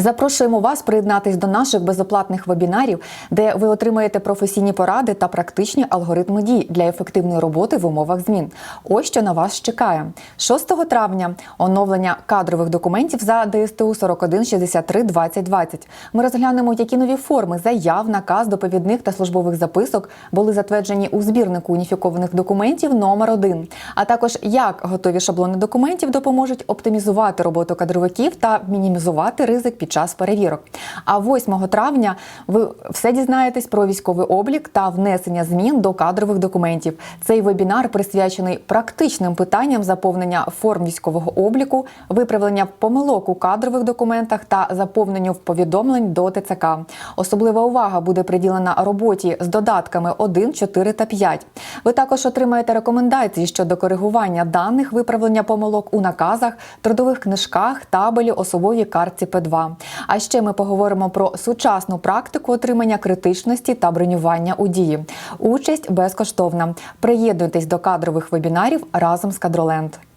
Запрошуємо вас приєднатись до наших безоплатних вебінарів, де ви отримаєте професійні поради та практичні алгоритми дій для ефективної роботи в умовах змін. Ось що на вас чекає 6 травня. Оновлення кадрових документів за ДСТУ 4163 2020. Ми розглянемо, які нові форми заяв, наказ, доповідних та службових записок були затверджені у збірнику уніфікованих документів номер 1 а також як готові шаблони документів допоможуть оптимізувати роботу кадровиків та мінімізувати ризик під час перевірок. А 8 травня ви все дізнаєтесь про військовий облік та внесення змін до кадрових документів. Цей вебінар присвячений практичним питанням заповнення форм військового обліку, виправлення помилок у кадрових документах та заповненню повідомлень до ТЦК. Особлива увага буде приділена роботі з додатками 1, 4 та 5. Ви також отримаєте рекомендації щодо коригування даних, виправлення помилок у наказах, трудових книжках, табелі, особовій картці П2. А ще ми поговоримо про сучасну практику отримання критичності та бронювання у дії. Участь безкоштовна. Приєднуйтесь до кадрових вебінарів разом з Кадроленд.